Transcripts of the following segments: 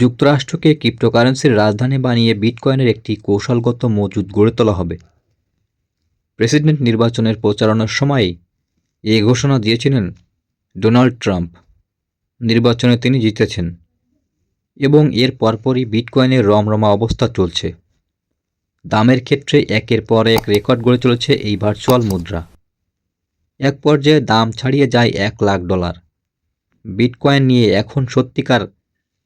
যুক্তরাষ্ট্রকে ক্রিপ্টোকারেন্সির রাজধানী বানিয়ে বিটকয়েনের একটি কৌশলগত মজুদ গড়ে তোলা হবে। প্রেসিডেন্ট নির্বাচনের প্রচারণার সময়েই এ ঘোষণা দিয়েছিলেন ডোনাল্ড ট্রাম্প। নির্বাচনে তিনি জিতেছেন এবং এর পরপরই বিটকয়েনের রমরমা অবস্থা চলছে। দামের ক্ষেত্রে একের পর এক রেকর্ড গড়ে চলেছে এই ভার্চুয়াল মুদ্রা। এক পর্যায়ে দাম ছাড়িয়ে যায় এক লাখ ডলার। বিটকয়েন নিয়ে এখন সত্যিকার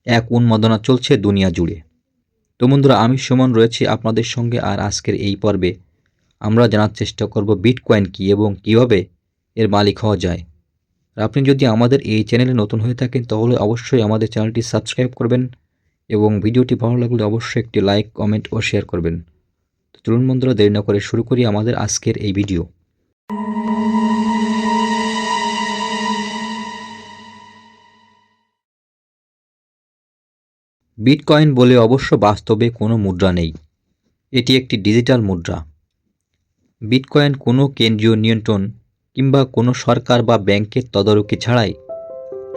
এক উন্মাদনা চলছে দুনিয়া জুড়ে। তো বন্ধুরা, আমি সুমন রয়েছি আপনাদের সঙ্গে আর আজকের এই পর্বে। আমরা জানার চেষ্টা করব বিটকয়েন কী এবং কীভাবে এর মালিক হওয়া যায়। আপনি যদি আমাদের এই চ্যানেলে নতুন হয়ে থাকেন, তাহলে অবশ্যই আমাদের চ্যানেলটি সাবস্ক্রাইব করবেন এবং ভিডিওটি ভালো লাগলে অবশ্যই একটি লাইক, কমেন্ট ও শেয়ার করবেন। চলুন বন্ধুরা, দেরি না করে শুরু করি আমাদের আজকের এই ভিডিও। বিটকয়েন বলে অবশ্য বাস্তবে কোনো মুদ্রা নেই। এটি একটি ডিজিটাল মুদ্রা। বিটকয়েন কোনো কেন্দ্রীয় নিয়ন্ত্রণ কিংবা কোনো সরকার বা ব্যাংকের তদারকি ছাড়াই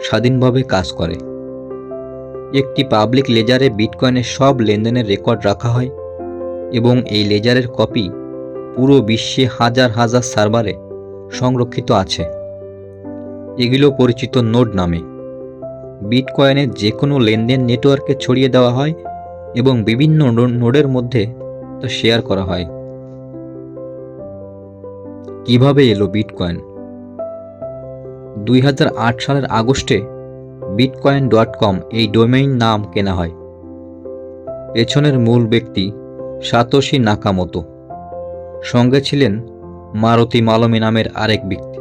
স্বাধীনভাবে কাজ করে। একটি পাবলিক লেজারে বিটকয়েনের সব লেনদেনের রেকর্ড রাখা হয় এবং এই লেজারের কপি পুরো বিশ্বে হাজার হাজার সার্ভারে সংরক্ষিত আছে। এগুলো পরিচিত নোড নামে। বিটকয়েনের যে কোনো লেনদেন নেটওয়ার্কে ছড়িয়ে দেওয়া হয় এবং বিভিন্ন নোডের মধ্যে তা শেয়ার করা হয়। কীভাবে এলো বিটকয়েন? দুই হাজার আট সালের আগস্টে বিটকয়েন ডট কম এই ডোমেইন নাম কেনা হয়। পেছনের মূল ব্যক্তি সাতোশি নাকামতো। সঙ্গে ছিলেন মারুতি মালমী নামের আরেক ব্যক্তি।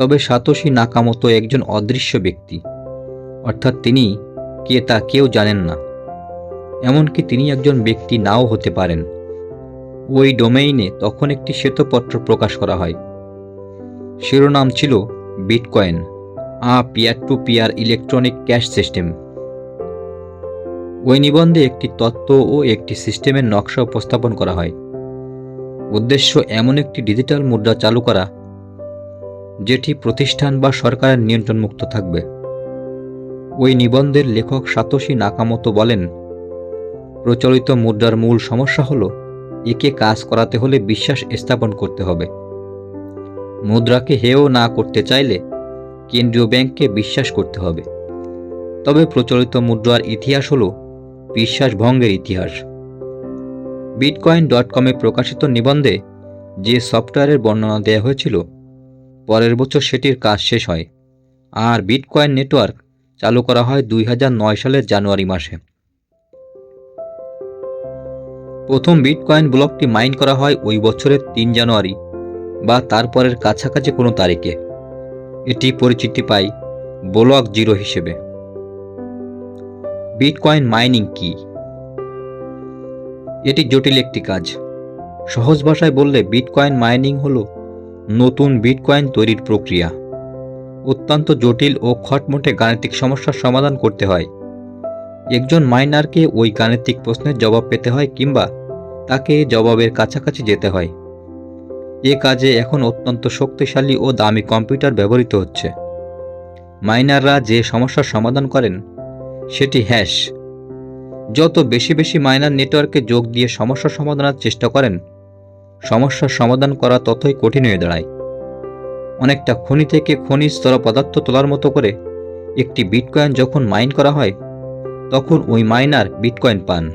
তবে সাতোশি নাকামতো একজন অদৃশ্য ব্যক্তি। অর্থাৎ তিনি কে তা কেউ জানেন না। এমনকি তিনি একজন ব্যক্তি নাও হতে পারেন। ওই ডোমেইনে তখন একটি শ্বেতপত্র প্রকাশ করা হয়। শিরোনাম ছিল bitcoin, a peer to peer electronic cash system. ওই নিবন্ধে একটি তত্ত্ব ও একটি সিস্টেমের নকশা উপস্থাপন করা হয়। উদ্দেশ্য এমন একটি ডিজিটাল মুদ্রা চালু করা যেটি প্রতিষ্ঠান বা সরকারের নিয়ন্ত্রণমুক্ত থাকবে। ওই নিবন্ধের লেখক সাতোশি নাকামতো বলেন, প্রচলিত মুদ্রার মূল সমস্যা হল, একে কাজ করাতে হলে বিশ্বাস স্থাপন করতে হবে। মুদ্রাকে হেয় না করতে চাইলে কেন্দ্রীয় ব্যাংককে বিশ্বাস করতে হবে। তবে প্রচলিত মুদ্রার ইতিহাস হল বিশ্বাস ভঙ্গের ইতিহাস। বিটকয়েন ডট কমে প্রকাশিত নিবন্ধে যে সফটওয়্যারের বর্ণনা দেওয়া হয়েছিল পরের বছর সেটির কাজ শেষ হয় আর বিটকয়েন নেটওয়ার্ক চালু করা হয় দুই হাজার নয় সালের জানুয়ারি মাসে। প্রথম বিটকয়েন ব্লকটি মাইন করা হয় ওই বছরের তিন জানুয়ারি বা তারপরের কাছাকাছি কোনো তারিখে। এটি পরিচিতি পায় ব্লক জিরো হিসেবে। বিটকয়েন মাইনিং কি? এটি জটিল একটি কাজ। সহজ ভাষায় বললে বিটকয়েন মাইনিং হলো নতুন বিটকয়েন তৈরির প্রক্রিয়া। অত্যন্ত জটিল ও খটমটে গাণিতিক সমস্যার সমাধান করতে হয়। একজন মাইনারকে ওই গাণিতিক প্রশ্নের জবাব পেতে হয় কিংবা তাকে জবাবের কাছাকাছি যেতে হয়। এ কাজে এখন অত্যন্ত শক্তিশালী ও দামি কম্পিউটার ব্যবহৃত হচ্ছে। মাইনাররা যে সমস্যার সমাধান করেন, সেটি হ্যাশ। যত বেশি বেশি মাইনার নেটওয়ার্কে যোগ দিয়ে সমস্যা সমাধানের চেষ্টা করেন সমস্যার সমাধান করা ততই কঠিন হয়ে দাঁড়ায়। অনেকটা খনি থেকে খনিজ স্তর পদার্থ তোলার মতো করে একটি বিটকয়েন যখন মাইন করা হয়, তখন ওই মাইনার বিটকয়েন পান।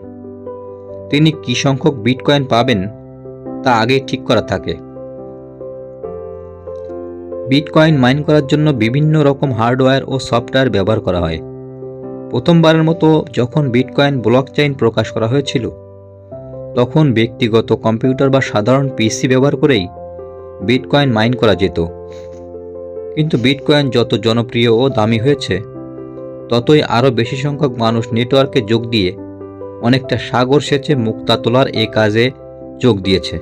তিনি কী সংখ্যক বিটকয়েন পাবেন তা আগে ঠিক করা থাকে। বিটকয়েন মাইন করার জন্য বিভিন্ন রকম হার্ডওয়্যার ও সফটওয়্যার ব্যবহার করা হয়। প্রথমবারের মতো যখন বিটকয়েন ব্লকচেইন প্রকাশ করা হয়েছিল তখন ব্যক্তিগত কম্পিউটার বা সাধারণ পিসি ব্যবহার করেই বিটকয়েন মাইন করা যেত। কিন্তু বিটকয়েন যত জনপ্রিয় ও দামি হয়েছে, ততই আরও বেশি সংখ্যক মানুষ নেটওয়ার্কে যোগ দিয়ে অনেকটা সাগর সেচে মুক্তা তোলার এ কাজে যোগ দিয়েছে।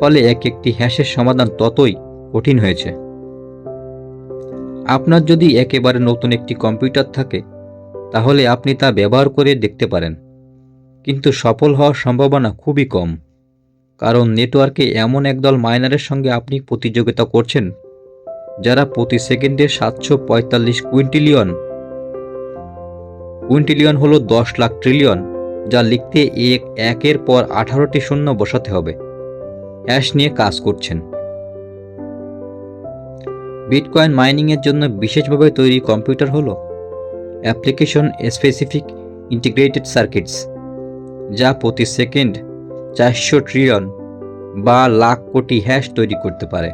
ফলে এক একটি হ্যাশের সমাধান ততই কঠিন হয়েছে। আপনার যদি একেবারে নতুন একটি কম্পিউটার থাকে, তাহলে আপনি তা ব্যবহার করে দেখতে পারেন। কিন্তু সফল হওয়ার সম্ভাবনা খুবই কম। কারণ নেটওয়ার্কে এমন একদল মাইনারের সঙ্গে আপনি প্রতিযোগিতা করছেন, যারা প্রতি সেকেন্ডে সাতশো পঁয়তাল্লিশ কুইন্টিলিয়ন। কুইন্টিলিয়ন হলো দশ লাখ ট্রিলিয়ন, যা লিখতে এক, একের পর আঠারোটি শূন্য বসাতে হবে। হ্যাশ নিয়ে কাজ করছেন। বিটকয়েন মাইনিংয়ের জন্য বিশেষভাবে তৈরি কম্পিউটার হলো অ্যাপ্লিকেশন স্পেসিফিক ইন্টিগ্রেটেড সার্কিটস। যা প্রতি সেকেন্ড চারশো ট্রিলিয়ন বা লাখ কোটি হ্যাশ তৈরি করতে পারে।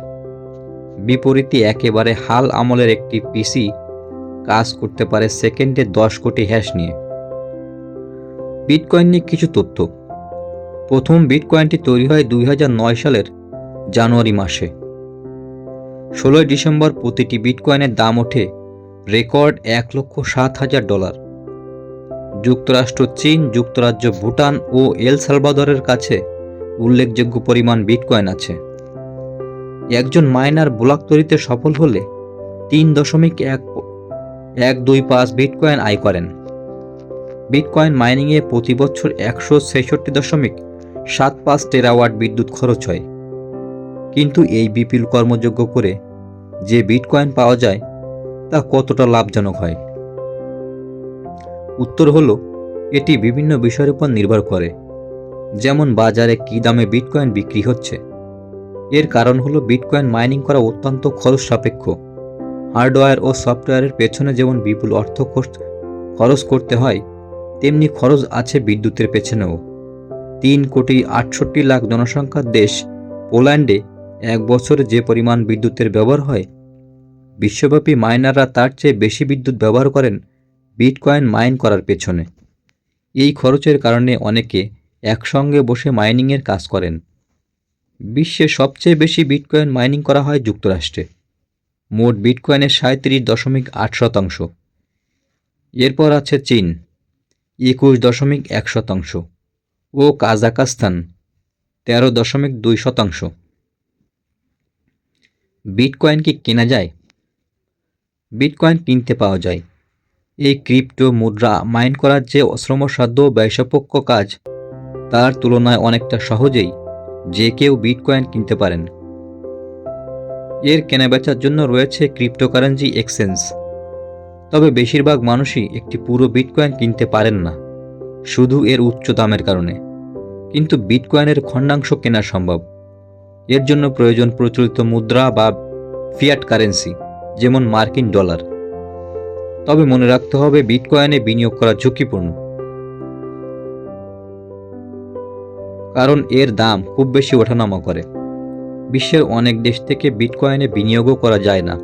বিপরীতে একেবারে হাল আমলের একটি পিসি কাজ করতে পারে সেকেন্ডে দশ কোটি হ্যাশ নিয়ে। বিটকয়েন নিয়ে কিছু তথ্য। প্রথম বিটকয়েনটি তৈরি হয় দুই হাজার নয় সালের জানুয়ারি মাসে। ষোলোই ডিসেম্বর প্রতিটি বিটকয়েনের দাম ওঠে রেকর্ড এক লক্ষ সাত হাজার ডলার। যুক্তরাষ্ট্র, চীন, যুক্তরাজ্য, ভুটান ও এল সালভাদরের কাছে উল্লেখযোগ্য পরিমাণ বিটকয়েন আছে। একজন মাইনার ব্লক তৈরিতে সফল হলে তিন দশমিক এক এক দুই পাঁচ বিটকয়েন আয় করেন। বিটকয়েন মাইনিংয়ে প্রতি বছর একশো ছেষট্টি দশমিক সাত পাঁচ টেরাওয়াট বিদ্যুৎ খরচ হয়। কিন্তু এই বিপিল কর্মযোগ্য করে যে বিটকয়েন পাওয়া যায়, তা কতটা লাভজনক হয়? উত্তর হলো, এটি বিভিন্ন বিষয়ের উপর নির্ভর করে। যেমন বাজারে কী দামে বিটকয়েন বিক্রি হচ্ছে। এর কারণ হলো বিটকয়েন মাইনিং করা অত্যন্ত খরচ সাপেক্ষ। হার্ডওয়্যার ও সফটওয়্যারের পেছনে যেমন বিপুল অর্থ খরচ- করতে হয়, তেমনি খরচ আছে বিদ্যুতের পেছনেও। তিন কোটি আটষট্টি লাখ জনসংখ্যার দেশ পোল্যান্ডে এক বছরে যে পরিমাণ বিদ্যুতের ব্যবহার হয়, বিশ্বব্যাপী মাইনাররা তার চেয়ে বেশি বিদ্যুৎ ব্যবহার করেন বিটকয়েন মাইন করার পেছনে। এই খরচের কারণে অনেকে একসঙ্গে বসে মাইনিংয়ের কাজ করেন। বিশ্বে সবচেয়ে বেশি বিটকয়েন মাইনিং করা হয় যুক্তরাষ্ট্রে। মোট বিটকয়েনের সাঁত্রিশ দশমিক আট শতাংশ। এরপর আছে চীন, একুশ দশমিক এক শতাংশ। ও কাজাকাস্তান, তেরো দশমিক দুই শতাংশ। বিটকয়েন কি কেনা যায়? বিটকয়েন কিনতে পাওয়া যায়। এই ক্রিপ্টো মুদ্রা মাইন করার যে শ্রমসাধ্য ব্যয়সাপেক্ষ কাজ, তার তুলনায় অনেকটা সহজেই যে কেউ বিটকয়েন কিনতে পারেন। এর কেনাবেচার জন্য রয়েছে ক্রিপ্টোকারেন্সি এক্সচেঞ্জ। তবে বেশিরভাগ মানুষই একটি পুরো বিটকয়েন কিনতে পারেন না, শুধু এর উচ্চ দামের কারণে। কিন্তু বিটকয়েনের খণ্ডাংশ কেনা সম্ভব। এর জন্য প্রয়োজন প্রচলিত মুদ্রা বা ফিয়াট কারেন্সি, যেমন মার্কিন ডলার। তবে মনে রাখতে হবে, বিটকয়েনে বিনিয়োগ করা ঝুঁকিপূর্ণ। কারণ এর দাম খুব বেশি ওঠানামা করে। বিশ্বের অনেক দেশ থেকে বিটকয়েনে বিনিয়োগও করা যায় না।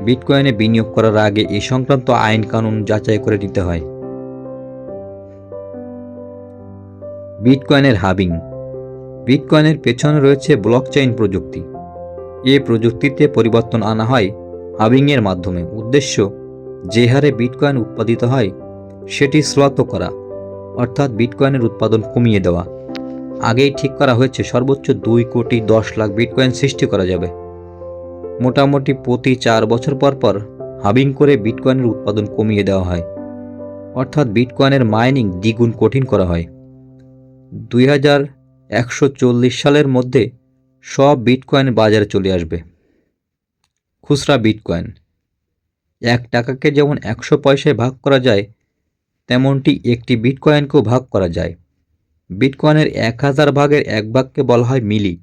বিটকয়েনে বিনিয়োগ করার আগে এই সংক্রান্ত আইন কানুন যাচাই করে নিতে হয়। বিটকয়েনের হাবিং। বিটকয়েনের পেছনে রয়েছে ব্লকচেইন প্রযুক্তি। এ প্রযুক্তিতে পরিবর্তন আনা হয় হাবিংয়ের মাধ্যমে। উদ্দেশ্য যে হারে বিটকয়েন উৎপাদিত হয়, সেটি শ্লথ করা, অর্থাৎ বিটকয়েনের উৎপাদন কমিয়ে দেওয়া। আগেই ঠিক করা হয়েছে, সর্বোচ্চ দুই কোটি দশ লাখ বিটকয়েন সৃষ্টি করা যাবে। মোটামুটি প্রতি চার বছর পর পর হাবিং করে বিটকয়েনের উৎপাদন কমিয়ে দেওয়া হয়, অর্থাৎ বিটকয়েনের মাইনিং দ্বিগুণ কঠিন করা হয়। দুই হাজার একশো চল্লিশ সালের মধ্যে সব বিটকয়েন বাজারে চলে আসবে। খুচরা বিটকয়েন এক টাকাকে যেমন একশো পয়সায় ভাগ করা যায়, তেমনটি একটি বিটকয়েনকেও ভাগ করা যায়। বিটকয়েনের এক হাজার ভাগের এক ভাগকে বলা হয় মিলি।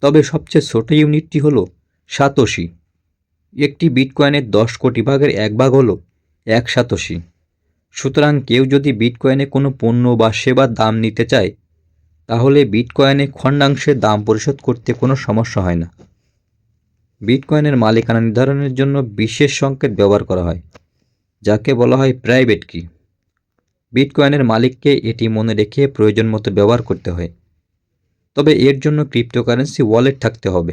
তবে সবচেয়ে ছোট ইউনিটটি হল সাতোশি। একটি বিটকয়েনের দশ কোটি ভাগের এক ভাগ হলো এক সাতোশি। সুতরাং কেউ যদি বিটকয়েনে কোনো পণ্য বা সেবার দাম নিতে চায়, তাহলে বিটকয়েনে খণ্ডাংশের দাম পরিশোধ করতে কোনো সমস্যা হয় না। বিটকয়েনের মালিকানা নির্ধারণের জন্য বিশেষ সংকেত ব্যবহার করা হয়, যাকে বলা হয় প্রাইভেট কি। বিটকয়েনের মালিককে এটি মনে রেখে প্রয়োজন মতো ব্যবহার করতে হয়, তবে এর জন্য ক্রিপ্টোকারেন্সি ওয়ালেট থাকতে হবে।